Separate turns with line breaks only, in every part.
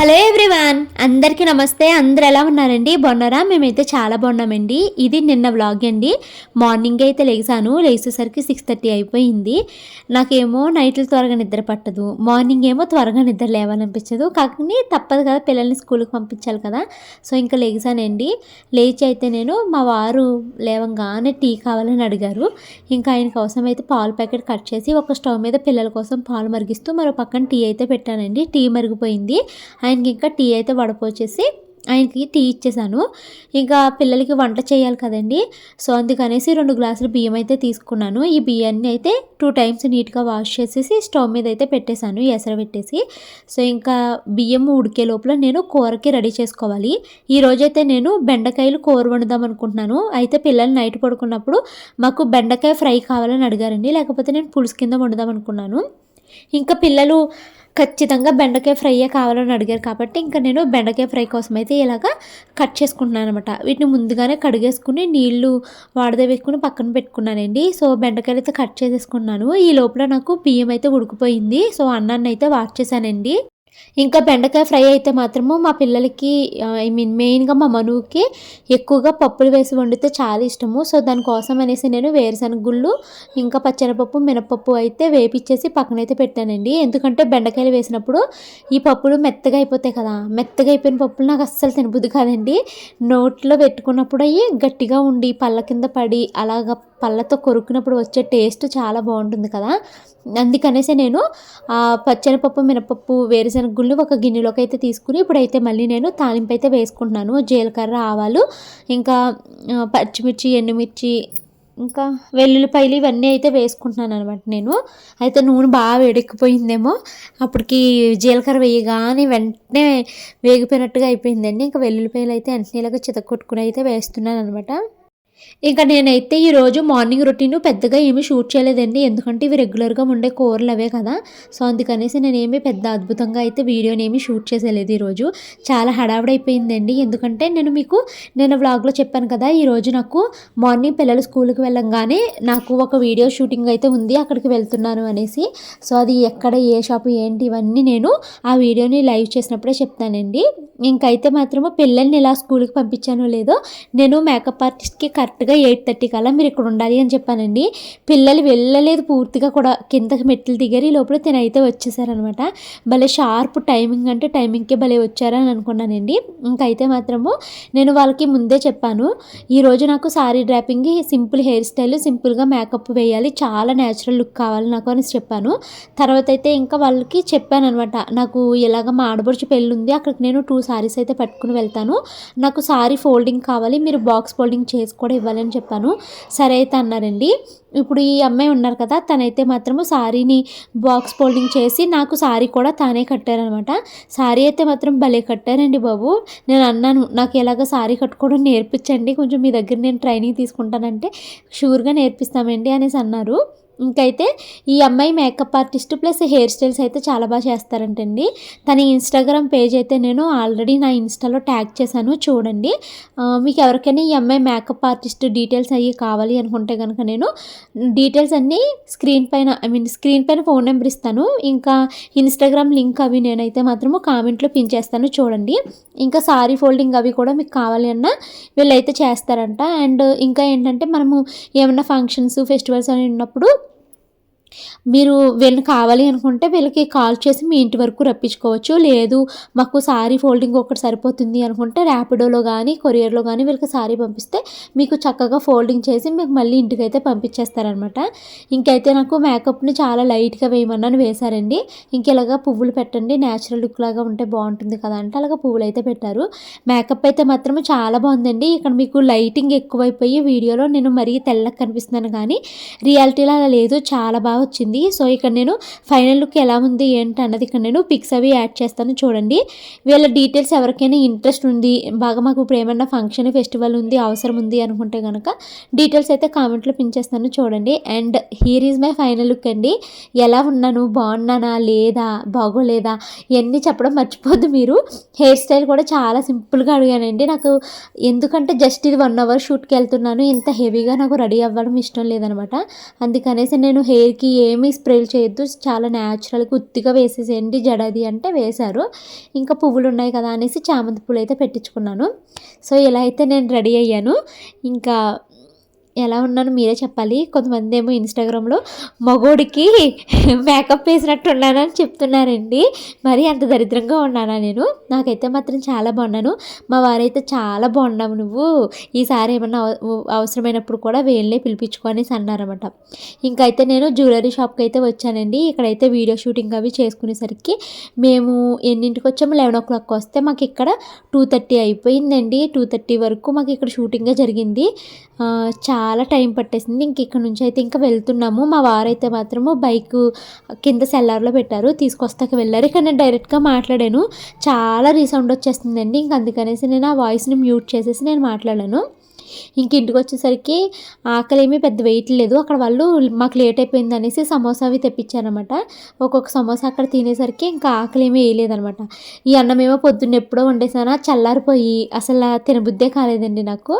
Hello everyone అందరికీ నమస్తే. అందరు ఎలా ఉన్నారండి? బాగున్నారా? మేమైతే చాలా బాగున్నామండి. ఇది నిన్న వ్లాగ్ అండి. మార్నింగ్ అయితే లేచాను. లేచేసరికి సిక్స్ థర్టీ అయిపోయింది. నాకేమో నైట్లు త్వరగా నిద్ర పట్టదు. మార్నింగ్ ఏమో త్వరగా నిద్ర లేవాలనిపించదు. కానీ తప్పదు కదా పిల్లల్ని స్కూల్కి పంపించాలి కదా. సో ఇంకా లేచానండి. లేచి అయితే నేను మా వారు లేవంగానే టీ కావాలని అడిగారు. ఇంకా ఆయన కోసం అయితే పాలు ప్యాకెట్ కట్ చేసి ఒక స్టవ్ మీద పిల్లల కోసం పాలు మరిగిస్తూ మరో పక్కన టీ అయితే పెట్టానండి. టీ మరిగిపోయింది. ఆయనకి ఇంకా టీ అయితే వడపోచేసి ఆయనకి టీ ఇచ్చేసాను. ఇంకా పిల్లలకి వంట చేయాలి కదండి. సో అందుకనేసి రెండు గ్లాసులు బియ్యం అయితే తీసుకున్నాను. ఈ బియ్యాన్ని అయితే టూ టైమ్స్ నీట్గా వాష్ చేసేసి స్టవ్ మీద అయితే పెట్టేశాను ఎసర పెట్టేసి. సో ఇంకా బియ్యం ఉడికే లోపల నేను కూరకి రెడీ చేసుకోవాలి. ఈరోజైతే నేను బెండకాయలు కూర వండుదాం అనుకుంటున్నాను. అయితే పిల్లలు నైట్ పడుకున్నప్పుడు మాకు బెండకాయ ఫ్రై కావాలని అడిగారండి. లేకపోతే నేను పులుసు కింద వండుదాం అనుకున్నాను. ఇంకా పిల్లలు ఖచ్చితంగా బెండకాయ ఫ్రైయే కావాలని అడిగారు కాబట్టి ఇంకా నేను బెండకాయ ఫ్రై కోసం అయితే ఇలాగా కట్ చేసుకుంటున్నాను అనమాట వీటిని ముందుగానే కడిగేసుకుని నీళ్ళు వాడదే వేసుకుని పక్కన పెట్టుకున్నానండి. సో బెండకాయలు అయితే కట్ చేసేసుకున్నాను. ఈ లోపల నాకు బియ్యం అయితే ఉడికిపోయింది. సో అన్నాన్ని అయితే వాష్ చేశానండి. ఇంకా బెండకాయ ఫ్రై అయితే మాత్రము మా పిల్లలకి ఐ మీన్ మెయిన్గా మా మనువుకి ఎక్కువగా పప్పులు వేసి వండితే చాలా ఇష్టము. సో దానికోసం అనేసి నేను వేరుశనగ గుళ్ళు ఇంకా పచ్చెనపప్పు మినపప్పు అయితే వేపిచ్చేసి పక్కనైతే పెట్టానండి. ఎందుకంటే బెండకాయలు వేసినప్పుడు ఈ పప్పులు మెత్తగా అయిపోతాయి కదా. మెత్తగా అయిపోయిన పప్పులు నాకు అస్సలు తినబుద్ది కాదండి. నోట్లో పెట్టుకున్నప్పుడు అవి గట్టిగా ఉండి పళ్ళ కింద పడి అలాగ పళ్ళతో కొరుకున్నప్పుడు వచ్చే టేస్ట్ చాలా బాగుంటుంది కదా. అందుకనేసి నేను పచ్చనిపప్పు మినపప్పు వేరుశనగ గుళ్ళు ఒక గిన్నెలోకి అయితే తీసుకుని ఇప్పుడైతే మళ్ళీ నేను తాలింపు అయితే వేసుకుంటున్నాను. జీలకర్ర ఆవాలు ఇంకా పచ్చిమిర్చి ఎండుమిర్చి ఇంకా వెల్లుల్లిపాయలు ఇవన్నీ అయితే వేసుకుంటున్నాను అనమాట నేను. అయితే నూనె బాగా వేడెక్కిపోయిందేమో అప్పటికి జీలకర్ర వేయగానే వెంటనే వేగిపోయినట్టుగా అయిపోయిందండి. ఇంకా వెల్లుల్లిపాయలు అయితే వెంటనే ఇలాగ చితకొట్టుకుని అయితే వేస్తున్నాను అనమాట ఇంకా నేనైతే ఈరోజు మార్నింగ్ రొటీన్ పెద్దగా ఏమీ షూట్ చేయలేదండి. ఎందుకంటే ఇవి రెగ్యులర్గా ఉండే కూరలు అవే కదా. సో అందుకనేసి నేనేమి పెద్ద అద్భుతంగా అయితే వీడియోని ఏమి షూట్ చేసేలేదు ఈరోజు చాలా హడావిడైపోయిందండి. ఎందుకంటే నేను మీకు నేను వ్లాగ్లో చెప్పాను కదా ఈరోజు నాకు మార్నింగ్ పిల్లలు స్కూల్కి వెళ్ళంగానే నాకు ఒక వీడియో షూటింగ్ అయితే ఉంది అక్కడికి వెళ్తున్నాను అనేసి. సో అది ఎక్కడ ఏ షాపు ఏంటి ఇవన్నీ నేను ఆ వీడియోని లైవ్ చేసినప్పుడే చెప్తానండి. ఇంకైతే మాత్రము పిల్లల్ని ఇలా స్కూల్కి పంపించానో లేదో నేను మేకప్ ఆర్టిస్ట్కి కరెక్ట్గా ఎయిట్ థర్టీ కల్లా మీరు ఇక్కడ ఉండాలి అని చెప్పానండి. పిల్లలు వెళ్ళలేదు పూర్తిగా కూడా కిందకి మెట్లు దిగారు ఈ లోపల తినైతే వచ్చేసారనమాట. భలే షార్ప్ టైమింగ్ అంటే టైమింగ్కే భలే వచ్చారని అనుకున్నానండి. ఇంకైతే మాత్రము నేను వాళ్ళకి ముందే చెప్పాను ఈరోజు నాకు sari draping simple hair style సింపుల్గా మేకప్ వేయాలి చాలా న్యాచురల్ లుక్ కావాలి నాకు అని చెప్పాను. తర్వాత అయితే ఇంకా వాళ్ళకి చెప్పాను అనమాట నాకు ఇలాగ మా ఆడబడుచు పెళ్ళి ఉంది అక్కడికి నేను టూ సారీస్ అయితే పట్టుకుని వెళ్తాను. నాకు సారీ ఫోల్డింగ్ కావాలి మీరు బాక్స్ ఫోల్డింగ్ చేసి కూడా ఇవ్వాలని చెప్పాను. సరే అయితే అన్నారండి. ఇప్పుడు ఈ అమ్మాయి ఉన్నారు కదా తనైతే మాత్రము శారీని బాక్స్ ఫోల్డింగ్ చేసి నాకు శారీ కూడా తానే కట్టారనమాట. శారీ అయితే మాత్రం భలే కట్టారండి బాబు. నేను అన్నాను నాకు ఎలాగ శారీ కట్టుకోవడం నేర్పించండి. కొంచెం మీ దగ్గర నేను ట్రైనింగ్ తీసుకుంటానంటే షూర్గా నేర్పిస్తామండి అనేసి అన్నారు. ఇంకైతే ఈ అమ్మాయి makeup artist plus hair styles అయితే చాలా బాగా చేస్తారంటండి. తన ఇన్స్టాగ్రామ్ పేజ్ అయితే నేను ఆల్రెడీ నా ఇన్స్టాలో ట్యాగ్ చేశాను చూడండి. మీకు ఎవరికైనా ఈ అమ్మాయి మేకప్ ఆర్టిస్ట్ డీటెయిల్స్ అవి కావాలి అనుకుంటే కనుక నేను డీటెయిల్స్ అన్నీ స్క్రీన్ పైన ఐ మీన్ స్క్రీన్ పైన ఫోన్ నెంబర్ ఇస్తాను. ఇంకా ఇన్స్టాగ్రామ్ లింక్ అవి నేనైతే మాత్రము కామెంట్లో పిన్ చేస్తాను చూడండి. ఇంకా సారీ ఫోల్డింగ్ అవి కూడా మీకు కావాలి అన్న వీళ్ళైతే చేస్తారంట. అండ్ ఇంకా ఏంటంటే మనము ఏమైనా ఫంక్షన్స్ ఫెస్టివల్స్ అని ఉన్నప్పుడు మీరు వీళ్ళని కావాలి అనుకుంటే వీళ్ళకి కాల్ చేసి మీ ఇంటి వరకు రప్పించుకోవచ్చు. లేదు మాకు సారీ ఫోల్డింగ్ ఒకటి సరిపోతుంది అనుకుంటే ర్యాపిడోలో కానీ కొరియర్లో కానీ వీళ్ళకి సారీ పంపిస్తే మీకు చక్కగా ఫోల్డింగ్ చేసి మీకు మళ్ళీ ఇంటికి అయితే పంపించేస్తారనమాట. ఇంకైతే నాకు మేకప్ని చాలా లైట్గా వేయమన్నాను వేశారండి. ఇంకెలాగా పువ్వులు పెట్టండి న్యాచురల్ లుక్ లాగా ఉంటే బాగుంటుంది కదా అంటే అలాగా పువ్వులు అయితే పెట్టారు. మేకప్ అయితే మాత్రం చాలా బాగుందండి. ఇక్కడ మీకు లైటింగ్ ఎక్కువైపోయి వీడియోలో నేను మరీ తెల్లగా కనిపిస్తున్నాను కానీ రియాలిటీలో అలా లేదు. చాలా బాగా వచ్చింది. సో ఇక్కడ నేను ఫైనల్ లుక్ ఎలా ఉంది ఏంటి అన్నది ఇక్కడ నేను పిక్స్ అవి యాడ్ చేస్తాను చూడండి. వీళ్ళ డీటెయిల్స్ ఎవరికైనా ఇంట్రెస్ట్ ఉంది బాగా మాకు ఇప్పుడు ఏమన్నా ఫంక్షన్ ఫెస్టివల్ ఉంది అవసరం ఉంది అనుకుంటే కనుక డీటెయిల్స్ అయితే కామెంట్లో పించేస్తాను చూడండి. And here is my final look అండి. ఎలా ఉన్నాను బాగున్నానా లేదా బాగోలేదా ఇవన్నీ చెప్పడం మర్చిపోద్దు మీరు. హెయిర్ స్టైల్ కూడా చాలా సింపుల్గా అడిగానండి. నాకు ఎందుకంటే జస్ట్ ఇది వన్ అవర్ షూట్కి వెళ్తున్నాను ఇంత హెవీగా నాకు రెడీ అవ్వడం ఇష్టం లేదనమాట. అందుకనేసి నేను హెయిర్కి ఏమీ స్ప్రేలు చేయొద్దు. చాలా న్యాచురల్గా ఉత్తిగా వేసేసేయండి. జడది అంటే వేశారు. ఇంకా పువ్వులు ఉన్నాయి కదా అనేసి చామంతి పూలు అయితే పెట్టించుకున్నాను. సో ఇలా అయితే నేను రెడీ అయ్యాను. ఇంకా ఎలా ఉన్నాను మీరే చెప్పాలి. కొంతమంది ఏమో ఇన్స్టాగ్రామ్లో మగోడికి మేకప్ వేసినట్టు ఉన్నానని చెప్తున్నారండి. మరి అంత దరిద్రంగా ఉన్నానా నేను? నాకైతే మాత్రం చాలా బాగున్నాను. మా వారైతే చాలా బాగున్నావు నువ్వు. ఈసారి ఏమన్నా అవ- అవసరమైనప్పుడు కూడా వేళ్ళే పిలిపించుకొని అన్నారన్నమాట. ఇంకైతే నేను జ్యువెలరీ షాప్కి అయితే వచ్చానండి. ఇక్కడైతే వీడియో షూటింగ్ అవి చేసుకునేసరికి మేము ఎన్నింటికి వచ్చాము లెవెన్ ఓ క్లాక్ వస్తే మాకు ఇక్కడ టూ థర్టీ అయిపోయిందండి. టూ థర్టీ వరకు మాకు ఇక్కడ షూటింగే జరిగింది. చాలా చాలా టైం పట్టేసింది. ఇంక ఇక్కడ నుంచి అయితే ఇంకా వెళ్తున్నాము. మా వారైతే మాత్రము బైక్ కింద సెల్లార్లో పెట్టారు. తీసుకొస్తాక వెళ్ళారు. ఇక్కడ నేను డైరెక్ట్గా మాట్లాడాను. చాలా రీసౌండ్ వచ్చేస్తుందండి ఇంక అందుకనేసి నేను ఆ వాయిస్ని మ్యూట్ చేసేసి నేను మాట్లాడాను. ఇంక ఇంటికి వచ్చేసరికి ఆకలి ఏమీ పెద్ద వెయిట్ లేదు. అక్కడ వాళ్ళు మాకు లేట్ అయిపోయింది అనేసి సమోసా అవి తెప్పించారనమాట ఒక్కొక్క సమోసా అక్కడ తినేసరికి ఇంకా ఆకలి ఏమీ వేయలేదనమాట ఈ అన్నం ఏమో పొద్దున్న ఎప్పుడో వండేసానా చల్లారిపోయి అసలు తినబుద్దే కాలేదండి నాకు.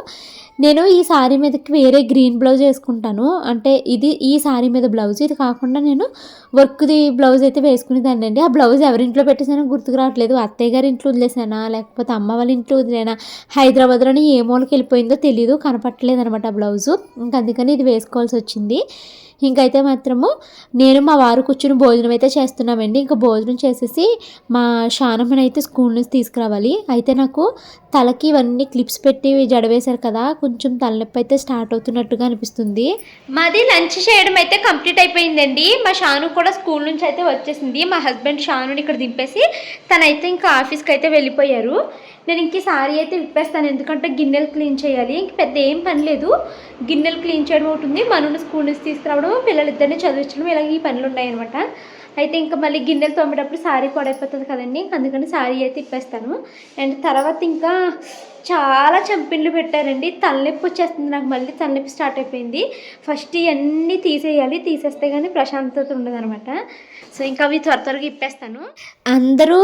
నేను ఈ సారీ మీదకి వేరే గ్రీన్ బ్లౌజ్ వేసుకుంటాను. అంటే ఇది ఈ సారీ మీద బ్లౌజ్ ఇది కాకుండా నేను వర్క్ది బ్లౌజ్ అయితే వేసుకునేదాన్ని అండి. ఆ బ్లౌజ్ ఎవరింట్లో పెట్టేసానో గుర్తుకు రావట్లేదు. అత్తయ్య గారి ఇంట్లో వదిలేసానా లేకపోతే అమ్మ వాళ్ళ ఇంట్లో వదిలేనా హైదరాబాద్లోనే ఏ మూలకి వెళ్ళిపోయిందో తెలీదు కనపట్టలేదు అనమాట బ్లౌజు అందుకని ఇది వేసుకోవాల్సి వచ్చింది. ఇంకైతే మాత్రము నేను మా వారు కూర్చుని భోజనం అయితే చేస్తున్నామండి. ఇంకా భోజనం చేసేసి మా షానమ్మని అయితే స్కూల్ నుంచి తీసుకురావాలి. అయితే నాకు తలకి ఇవన్నీ క్లిప్స్ పెట్టి జడవేశారు కదా కొంచెం తలనొప్పి అయితే స్టార్ట్ అవుతున్నట్టుగా అనిపిస్తుంది. మాది లంచ్ చేయడం అయితే కంప్లీట్ అయిపోయిందండి. మా షాను కూడా స్కూల్ నుంచి అయితే వచ్చేసింది. మా హస్బెండ్ షానుని ఇక్కడ దింపేసి తనైతే ఇంకా ఆఫీస్కి అయితే వెళ్ళిపోయారు. నేను ఇంక సారీ అయితే విప్పేస్తాను. ఎందుకంటే గిన్నెలు క్లీన్ చేయాలి. ఇంక పెద్ద ఏం పని లేదు. గిన్నెలు క్లీన్ చేయడం ఉంటుంది మనను స్కూల్ నుంచి తీసుకురావడం పిల్లలిద్దరిని చదివించడం ఇలా ఈ పనులు ఉన్నాయన్నమాట. అయితే ఇంకా మళ్ళీ గిన్నెలు తోమేటప్పుడు శారీ పడైపోతుంది కదండి. అందుకని శారీ అయితే ఇప్పేస్తాను. అండ్ తర్వాత ఇంకా చాలా చంపిన్లు పెట్టారండి. తలనొప్పి వచ్చేస్తుంది నాకు మళ్ళీ. తలనొప్పి స్టార్ట్ అయిపోయింది. ఫస్ట్ ఇవన్నీ తీసేయాలి. తీసేస్తే కానీ ప్రశాంతత ఉండదనమాట. సో ఇంకా అవి త్వర త్వరగా ఇప్పేస్తాను. అందరూ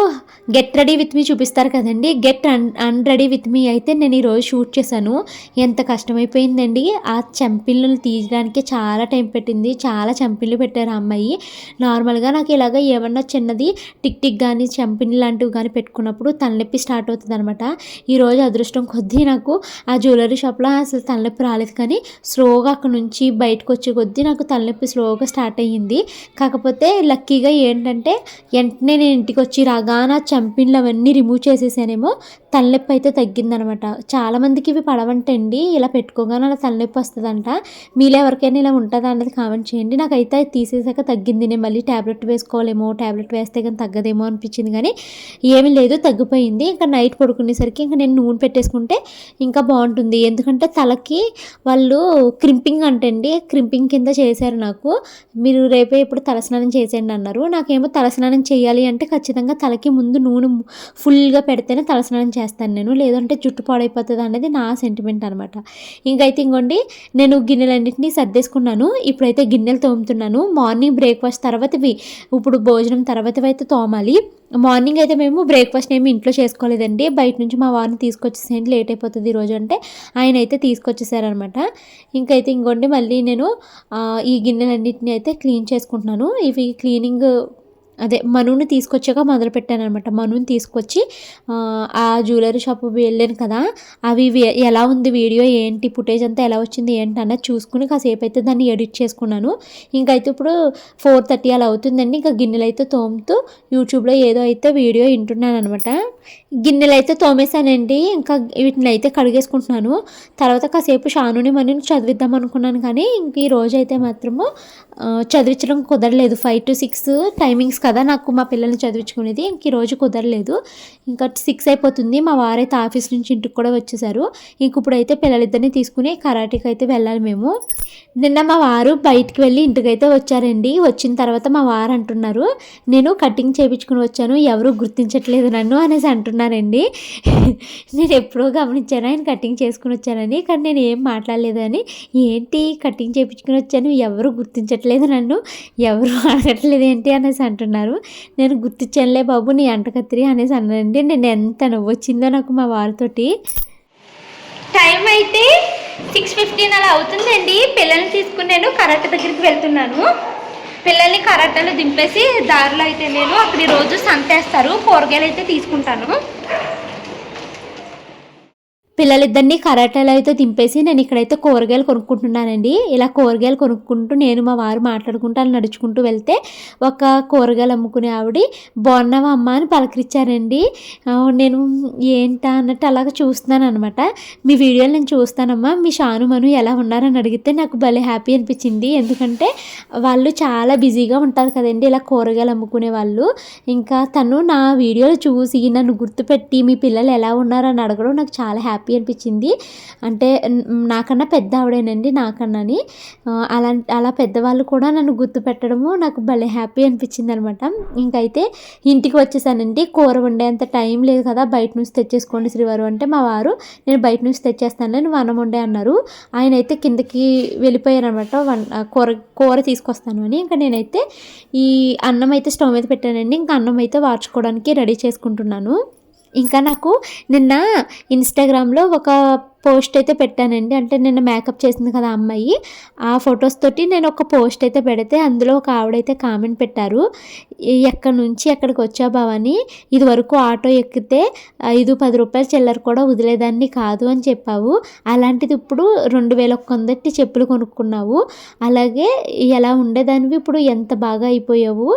గెట్ రెడీ విత్ మీ చూపిస్తారు కదండి. Get unready with me అయితే నేను ఈరోజు షూట్ చేశాను. ఎంత కష్టమైపోయిందండి. ఆ చంపిన్లు తీయడానికి చాలా టైం పెట్టింది. చాలా చంపిళ్ళు పెట్టారు ఆ అమ్మాయి. నార్మల్గా నాకు నాకు ఇలాగ ఏమన్నా చిన్నది టిక్ టిక్ కానీ చంపిని లాంటివి కానీ పెట్టుకున్నప్పుడు తలనొప్పి స్టార్ట్ అవుతుంది అనమాట ఈరోజు అదృష్టం కొద్దీ నాకు ఆ జ్యువెలరీ షాప్లో అసలు తలనొప్పి రాలేదు కానీ స్లోగా అక్కడ నుంచి బయటకు వచ్చే కొద్దీ నాకు తలనొప్పి స్లోగా స్టార్ట్ అయ్యింది. కాకపోతే లక్కీగా ఏంటంటే వెంటనే నేను ఇంటికి వచ్చి రాగానే చంపిన్లు అవన్నీ రిమూవ్ చేసేసానేమో తలనొప్పి అయితే తగ్గిందనమాట చాలామందికి ఇవి పడవంటండి ఇలా పెట్టుకోగానే అలా తలనొప్పి వస్తుందంట. మీలో ఎవరికైనా ఇలా ఉంటుందా అన్నది కామెంట్ చేయండి. నాకైతే అది తీసేసాక తగ్గింది. నేను మళ్ళీ ట్యాబ్లెట్ వేసుకోవాలేమో ట్యాబ్లెట్ వేస్తే కానీ తగ్గదేమో అనిపించింది కానీ ఏమీ లేదు తగ్గిపోయింది. ఇంకా నైట్ పడుకునేసరికి ఇంకా నేను నూనె పెట్టేసుకుంటే ఇంకా బాగుంటుంది. ఎందుకంటే తలకి వాళ్ళు క్రింపింగ్ అంటండి. క్రింపింగ్ కింద చేశారు నాకు. మీరు రేపే ఇప్పుడు తలస్నానం చేసేయండి అన్నారు. నాకేమో తలస్నానం చేయాలి అంటే ఖచ్చితంగా తలకి ముందు నూనె ఫుల్గా పెడితేనే తలస్నానం చేస్తాను నేను. లేదంటే జుట్టు పాడైపోతుంది అనేది నా సెంటిమెంట్ అనమాట ఇంకైతే ఇంకోండి నేను గిన్నెలన్నింటినీ సర్దేసుకున్నాను. ఇప్పుడైతే గిన్నెలు తోముతున్నాను. మార్నింగ్ బ్రేక్ఫాస్ట్ తర్వాత ఇప్పుడు భోజనం తర్వాత అయితే తోమాలి. మార్నింగ్ అయితే మేము బ్రేక్ఫాస్ట్ ఏమి ఇంట్లో చేసుకోలేదండి. బయట నుంచి మా వారిని తీసుకొచ్చేసేయండి. లేట్ అయిపోతుంది ఈరోజు అంటే ఆయన అయితే తీసుకొచ్చేసారనమాట ఇంకైతే ఇంకోండి మళ్ళీ నేను ఈ గిన్నెలన్నింటినీ అయితే క్లీన్ చేసుకుంటున్నాను. ఇవి క్లీనింగ్ అదే మనుని తీసుకొచ్చాక మొదలు పెట్టాను అనమాట మనుని తీసుకొచ్చి ఆ, జ్యువెలరీ షాప్ వెళ్ళాను కదా అవి ఎలా ఉంది వీడియో ఏంటి ఫుటేజ్ అంతా ఎలా వచ్చింది ఏంటి అన్నది చూసుకుని కాసేపు అయితే దాన్ని ఎడిట్ చేసుకున్నాను. ఇంకైతే ఇప్పుడు ఫోర్ థర్టీ అలా అవుతుందండి. ఇంకా గిన్నెలు అయితే తోముతూ యూట్యూబ్లో ఏదో అయితే వీడియో వింటున్నాను అనమాట గిన్నెలు అయితే తోమేశానండి. ఇంకా వీటిని అయితే కడిగేసుకుంటున్నాను. తర్వాత కాసేపు షానుని మని చదివిద్దాం అనుకున్నాను కానీ ఇంక ఈ రోజు అయితే మాత్రము చదివించడం కుదరలేదు. ఫైవ్ టు సిక్స్ టైమింగ్స్ కదా నాకు మా పిల్లల్ని చదివించుకునేది. ఇంక రోజు కుదరలేదు. ఇంకా సిక్స్ అయిపోతుంది. మా వారైతే ఆఫీస్ నుంచి ఇంటికి కూడా వచ్చేసారు. ఇంక ఇప్పుడైతే పిల్లలిద్దరిని తీసుకుని కరాటేకి అయితే వెళ్ళాలి మేము. నిన్న మా వారు బయటికి వెళ్ళి ఇంటికైతే వచ్చారండి. వచ్చిన తర్వాత మా వారు అంటున్నారు నేను కటింగ్ చేయించుకుని వచ్చాను ఎవరు గుర్తించట్లేదు నన్ను అనేసి అంటున్నారండి. నేను ఎప్పుడో గమనించాను ఆయన కటింగ్ చేసుకుని వచ్చానని కానీ నేను ఏం మాట్లాడలేదని ఏంటి కటింగ్ చేయించుకుని వచ్చాను ఎవరు గుర్తించట్లేదు నన్ను ఎవరు అడగట్లేదు ఏంటి అనేసి అంటున్నారు. నేను గుర్తించానులే బాబు నీ అంటకత్రి అనేసి అన్నానండి నేను ఎంత నవ్వు వచ్చిందో నాకు మా వారితోటి. టైం అయితే సిక్స్ ఫిఫ్టీన్ అలా అవుతుందండి. పిల్లల్ని తీసుకుని నేను కరాటే దగ్గరికి వెళ్తున్నాను. పిల్లల్ని కరాటలో దింపేసి దారిలో అయితే నేను అక్కడ రోజు సంతేస్తారు. కూరగాయలు అయితే తీసుకుంటాను. పిల్లలిద్దరినీ కరాటాలో అయితే దింపేసి నేను ఇక్కడైతే కూరగాయలు కొనుక్కుంటున్నానండి. ఇలా కూరగాయలు కొనుక్కుంటూ నేను మా వారు మాట్లాడుకుంటూ అలా నడుచుకుంటూ వెళ్తే ఒక కూరగాయలు అమ్ముకునే ఆవిడ బాగున్నావా అమ్మ అని పలకరించారండి. నేను ఏంటా అన్నట్టు అలాగ చూస్తున్నాను అనమాట మీ వీడియోలు నేను చూస్తానమ్మా. మీ షాను మను ఎలా ఉన్నారని అడిగితే నాకు భలే హ్యాపీ అనిపించింది. ఎందుకంటే వాళ్ళు చాలా బిజీగా ఉంటారు కదండి ఇలా కూరగాయలు అమ్ముకునే వాళ్ళు. ఇంకా తను నా వీడియోలు చూసి నన్ను గుర్తుపెట్టి మీ పిల్లలు ఎలా ఉన్నారని అడగడం నాకు చాలా హ్యాపీ హ్యాపీ అనిపించింది. అంటే నాకన్నా పెద్ద ఆవిడేనండి నాకన్నాని. అలా అలా పెద్దవాళ్ళు కూడా నన్ను గుర్తుపెట్టడము నాకు భలే హ్యాపీ అనిపించింది అనమాట ఇంకైతే ఇంటికి వచ్చేసానండి. కూర వండేంత టైం లేదు కదా బయట నుంచి తెచ్చేసుకోండి శ్రీవారు అంటే మా వారు నేను బయట నుంచి తెచ్చేస్తానులే నువ్వు అన్నం వండే అన్నారు. ఆయన అయితే కిందకి వెళ్ళిపోయారు అనమాట కూర కూర తీసుకొస్తాను అని. ఇంకా నేనైతే ఈ అన్నం అయితే స్టవ్ మీద పెట్టానండి. ఇంకా అన్నం అయితే వార్చుకోవడానికి రెడీ చేసుకుంటున్నాను. ఇంకా నాకు నిన్న ఇన్స్టాగ్రామ్లో ఒక పోస్ట్ అయితే పెట్టానండి. అంటే నిన్న మేకప్ చేసింది కదా అమ్మాయి. ఆ ఫొటోస్ తోటి నేను ఒక పోస్ట్ అయితే పెడితే అందులో ఒక ఆవిడైతే కామెంట్ పెట్టారు. ఎక్కడి నుంచి ఎక్కడికి వచ్చా బావని ఇది వరకు ఆటో ఎక్కితే ఐదు పది రూపాయల చిల్లర కూడా వదిలేదాన్ని కాదు అని చెప్పావు. అలాంటిది ఇప్పుడు రెండు వేల కొందటి చెప్పులు కొనుక్కున్నావు. అలాగే ఎలా ఉండేదానివి? ఇప్పుడు ఎంత బాగా అయిపోయావు?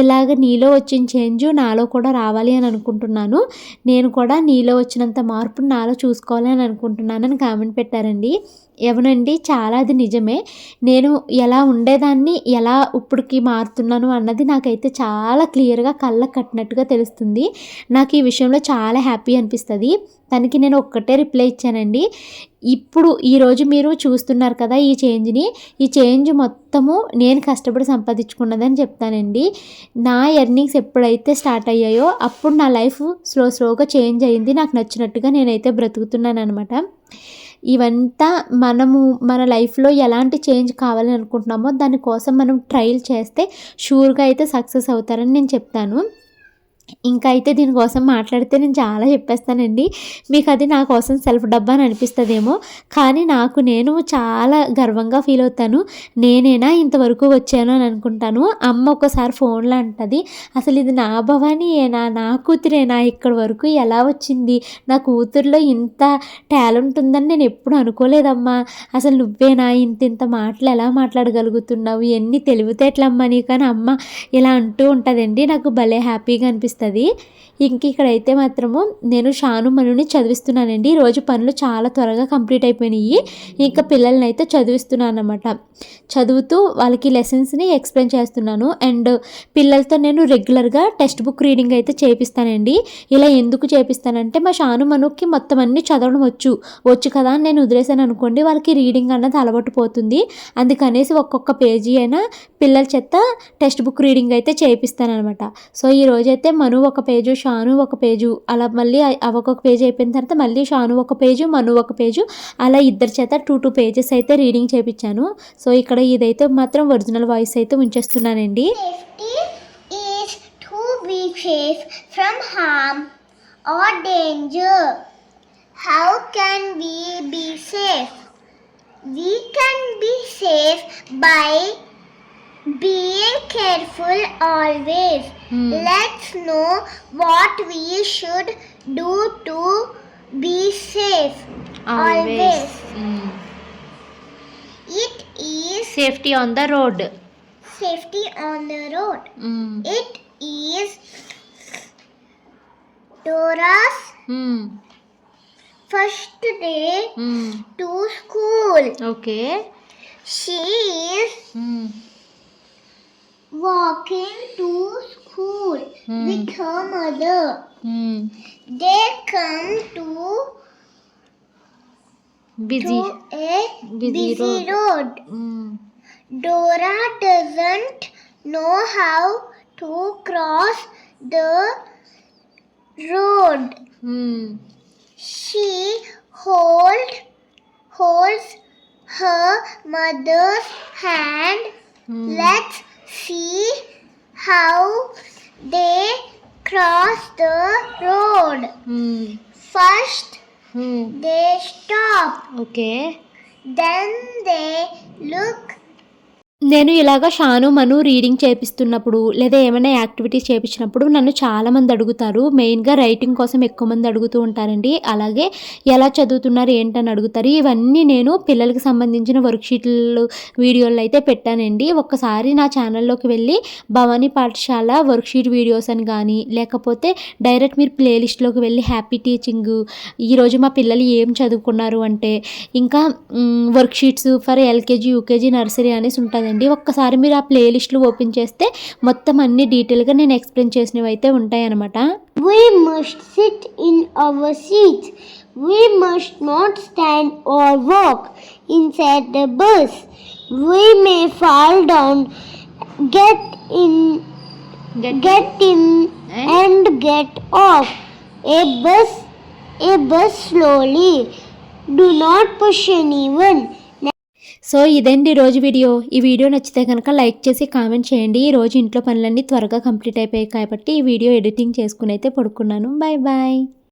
ఇలాగ నీలో వచ్చిన చేంజ్ నాలో కూడా రావాలి అని అనుకుంటున్నాను. నేను కూడా నీలో వచ్చినంత మార్పు నాలో చూసుకోవాలి అని అనుకుంటున్నాను. ఉన్నానని కామెంట్ పెట్టారండి. ఎవనండి చాలా అది నిజమే. నేను ఎలా ఉండేదాన్ని ఎలా ఇప్పటికి మారుతున్నాను అన్నది నాకైతే చాలా క్లియర్గా కళ్ళకు కట్టినట్టుగా తెలుస్తుంది. నాకు ఈ విషయంలో చాలా హ్యాపీ అనిపిస్తుంది. తనకి నేను ఒక్కటే రిప్లై ఇచ్చానండి. ఇప్పుడు ఈరోజు మీరు చూస్తున్నారు కదా ఈ చేంజ్ని. ఈ చేంజ్ మొత్తము నేను కష్టపడి సంపాదించుకున్నదని చెప్తానండి. నా ఎర్నింగ్స్ ఎప్పుడైతే స్టార్ట్ అయ్యాయో అప్పుడు నా లైఫ్ స్లో స్లోగా చేంజ్ అయింది. నాకు నచ్చినట్టుగా నేనైతే బ్రతుకుతున్నాను అనమాట ఇవంతా మనము మన లైఫ్లో ఎలాంటి చేంజ్ కావాలని అనుకుంటున్నామో దానికోసం మనం ట్రయల్ చేస్తే షూర్గా అయితే సక్సెస్ అవుతారని నేను చెప్తాను. ఇంకా అయితే దీనికోసం మాట్లాడితే నేను చాలా చెప్పేస్తానండి. మీకు అది నా కోసం సెల్ఫ్ డబ్బా అని అనిపిస్తుందేమో. కానీ నాకు నేను చాలా గర్వంగా ఫీల్ అవుతాను. నేనేనా ఇంతవరకు వచ్చాను అని అనుకుంటాను. అమ్మ ఒకసారి ఫోన్లో అంటుంది అసలు ఇది నా భవానీయేనా నా కూతురేనా? ఇక్కడి వరకు ఎలా వచ్చింది? నా కూతురులో ఇంత టాలెంట్ ఉందని నేను ఎప్పుడు అనుకోలేదమ్మా. అసలు నువ్వేనా? ఇంత ఇంత మాటలు ఎలా మాట్లాడగలుగుతున్నావు? ఎన్ని తెలివితేటలమ్మా నీ కానీ అమ్మ ఇలా అంటూ ఉంటుందండి. నాకు భలే హ్యాపీగా అనిపిస్తుంది. ఇంక ఇక్కడైతే మాత్రము నేను షాను మనుని చదివిస్తున్నానండి. ఈ రోజు పనులు చాలా త్వరగా కంప్లీట్ అయిపోయినాయి. ఇంకా పిల్లల్ని అయితే చదివిస్తున్నాను అనమాట చదువుతూ వాళ్ళకి లెసన్స్ని ఎక్స్ప్లెయిన్ చేస్తున్నాను. అండ్ పిల్లలతో నేను రెగ్యులర్గా టెక్స్ట్ బుక్ రీడింగ్ అయితే చేపిస్తానండి. ఇలా ఎందుకు చేపిస్తానంటే మా షాను మనుకి మొత్తం అన్ని చదవడం వచ్చు. వచ్చు కదా అని నేను వదిలేసాను అనుకోండి వాళ్ళకి రీడింగ్ అన్నది అలవాటు పోతుంది. అందుకనేసి ఒక్కొక్క పేజీ అయినా పిల్లల చేత టెక్స్ట్ బుక్ రీడింగ్ అయితే చేపిస్తాను అనమాట సో ఈ మను ఒక పేజు షాను ఒక పేజు అలా మళ్ళీ అవి ఒక్కొక్క పేజీ అయిపోయిన తర్వాత మళ్ళీ షాను ఒక పేజు మను ఒక పేజు అలా ఇద్దరి చేత టూ టూ పేజెస్ అయితే రీడింగ్ చేపించాను సో ఇక్కడ ఇదైతే మాత్రం ఒరిజినల్ వాయిస్ అయితే ఉంచేస్తున్నానండి
from harm or danger. How can we be safe? We can be safe by Being careful always hmm. lets know what we should do to be safe. Always. always. Hmm. It is
safety on the road.
Safety on the road. Hmm. It is Dora's hmm. first day hmm. to school.
Okay.
She is. Hmm walking to school hmm. with her mother. Hmm. They come to,
busy
to a
Busy
busy road. Hmm. Dora doesn't know how to cross the road. She hold holds her mother's hand. Let's see how they cross the road. Hmm. First, hmm. they stop.
Okay.
Then they look
నేను ఇలాగ షాను మను reading చేపిస్తున్నప్పుడు లేదా ఏమైనా activities చేపించినప్పుడు నన్ను చాలామంది అడుగుతారు. మెయిన్గా writing కోసం ఎక్కువ మంది అడుగుతూ ఉంటారండి. అలాగే ఎలా చదువుతున్నారు ఏంటని అడుగుతారు. ఇవన్నీ నేను పిల్లలకి సంబంధించిన వర్క్షీట్లు వీడియోలు అయితే పెట్టానండి. ఒక్కసారి నా ఛానల్లోకి వెళ్ళి భవానీ పాఠశాల వర్క్షీట్ వీడియోస్ అని కానీ లేకపోతే డైరెక్ట్ మీరు ప్లేలిస్ట్లోకి వెళ్ళి హ్యాపీ టీచింగ్ ఈరోజు మా పిల్లలు ఏం చదువుకున్నారు అంటే ఇంకా worksheets for LKG UKG nursery అనేసి ఉంటుంది ఉంటుందండి ఒక్కసారి మీరు ఆ ప్లేలిస్ట్లు ఓపెన్ చేస్తే మొత్తం అన్ని డీటెయిల్గా నేను ఎక్స్ప్లెయిన్ చేసినవి అయితే ఉంటాయన్నమాట
We must sit in our seats. We must not stand or walk inside the bus. We may fall down, get in, get in, and get off. A bus, a bus slowly. Do not push anyone.
So ఇదండి రోజు video? ఈ video నచ్చితే కనుక like చేసి comment చేయండి. ఈ రోజు ఇంట్లో పనులన్నీ త్వరగా కంప్లీట్ అయిపోయాయి కాబట్టి ఈ వీడియో ఎడిటింగ్ చేసుకుని అయితే పడుకున్నాను. Bye bye